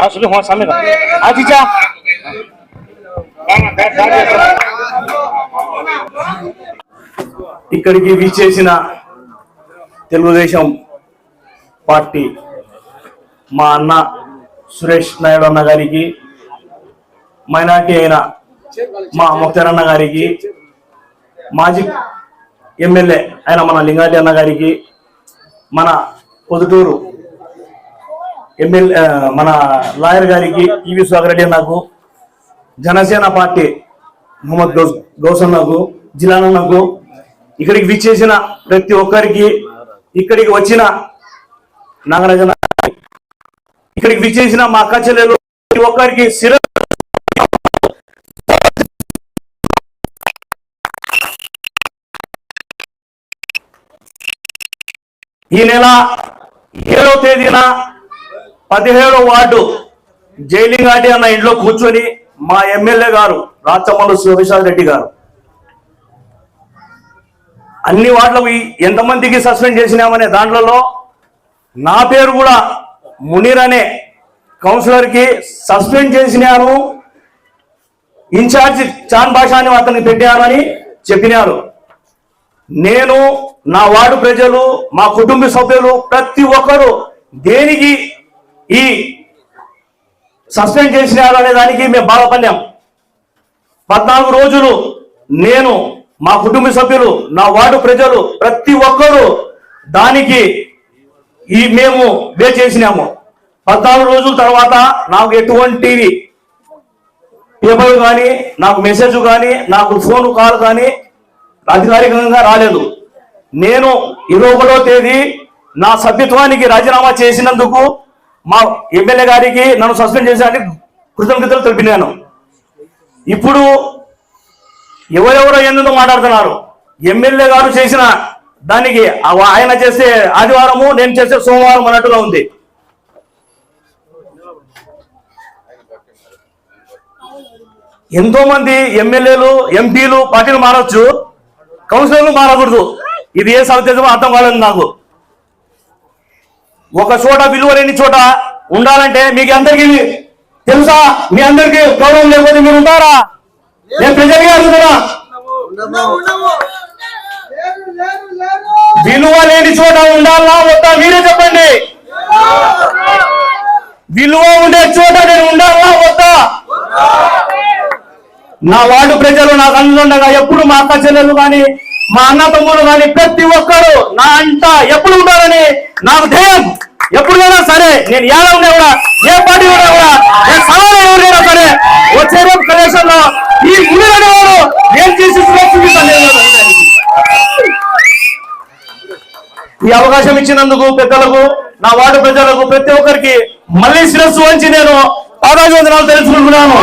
అసలు ఇక్కడికి విచ్చేసిన తెలుగుదేశం పార్టీ మా అన్న సురేష్ నాయుడు అన్న గారికి మైనార్టీ అయిన మా ముఖ్తార్ గారికి మాజీ ఎమ్మెల్యే ఆయన మన లింగారెడ్డి అన్న గారికి మన పొదుటూరు ఎమ్మెల్యే మన లాయర్ గారికి ఈవి స్వాగరెడ్డి అన్నకు జనసేన పార్టీ మొహమ్మద్ గౌస్ గౌసన్నకు జిలానన్నకు ఇక్కడికి విచ్చేసిన ప్రతి ఒక్కరికి ఇక్కడికి వచ్చిన నాగరాజన ఇక్కడికి విచ్చేసిన మా అక్క చెల్లెలు ప్రతి ఒక్కరికి శిర ఈ నెల ఏడవ తేదీన పదిహేడో వార్డు జైలింగాటి అన్న ఇంట్లో కూర్చొని మా ఎమ్మెల్యే గారు రాచమల్లు శివప్రసాద్ రెడ్డి గారు. అన్ని వార్డులకు ఎంతమందికి సస్పెండ్ చేసినామనే దాంట్లో నా పేరు కూడా మునీర్ అనే కౌన్సిలర్కి సస్పెండ్ చేసినాను ఇన్ఛార్జ్ చాన్ భాష అని పెట్టారని అని చెప్పినారు. నేను నా వార్డు ప్రజలు మా కుటుంబ సభ్యులు ప్రతి ఒక్కరు దేనికి ఈ సస్పెండ్ చేసినారు అనే దానికి మేము బాధపడ్డాం. పద్నాలుగు రోజులు నేను మా కుటుంబ సభ్యులు నా వార్డు ప్రజలు ప్రతి ఒక్కరూ దానికి ఈ మేము వే చేసినాము. పద్నాలుగు రోజుల తర్వాత నాకు ఎటువంటి పేపర్ కానీ నాకు మెసేజ్ కానీ నాకు ఫోన్ కాల్ కానీ అధికారికంగా రాలేదు. నేను ఇరవై ఒకటో తేదీ నా సభ్యత్వానికి రాజీనామా చేసినందుకు మా ఎమ్మెల్యే గారికి నన్ను సస్పెండ్ చేశానికి కృతజ్ఞతలు తెలిపినాను. ఇప్పుడు ఎవరెవరో ఎందుకు మాట్లాడుతున్నారు? ఎమ్మెల్యే గారు చేసిన దానికి ఆయన చేసే ఆదివారము నేను చేసే సోమవారం అన్నట్టుగా ఉంది. ఎంతోమంది ఎమ్మెల్యేలు ఎంపీలు పార్టీలు మారచ్చు. కౌన్సిలర్లు మారకూడదు. ఇది ఏ సౌత్యమో అర్థం కాలేదు నాకు ఒక చోట విలువ లేని చోట ఉండాలంటే మీకు అందరికీ తెలుసా? మీ అందరికీ గౌరవం లేకపోతే మీరు ఉంటారా? నేను ప్రజలుగా అడుగుతున్నా. విలువ లేని చోట ఉండాలా వద్దా? మీరే చెప్పండి. విలువ ఉండే చోట నేను ఉండాలా వద్దా? నా వార్డు ప్రజలు నా కళ్ళుండగా ఎప్పుడు మా అక్క చెల్లెలు కానీ మా అన్న తమ్ముడు కానీ ప్రతి ఒక్కరు నా అంట ఎప్పుడు ఉంటారని నాకు ధ్యేయం. ఎప్పుడైనా సరే నేను ఏడా ఉన్నా కూడా ఏ పార్టీ ఉన్నా కూడా నేను సవాలు ఎవరైనా సరే వచ్చే రేపు కనీసంలో ఈ ముందు వాడు నేను చేసి చూపిస్తాను ఈ అవకాశం ఇచ్చినందుకు పెద్దలకు నా వార్డు ప్రజలకు ప్రతి ఒక్కరికి మళ్ళీ శిరస్సు వంచి నేను పాదాభివందనాలు తెలుసుకుంటున్నాను.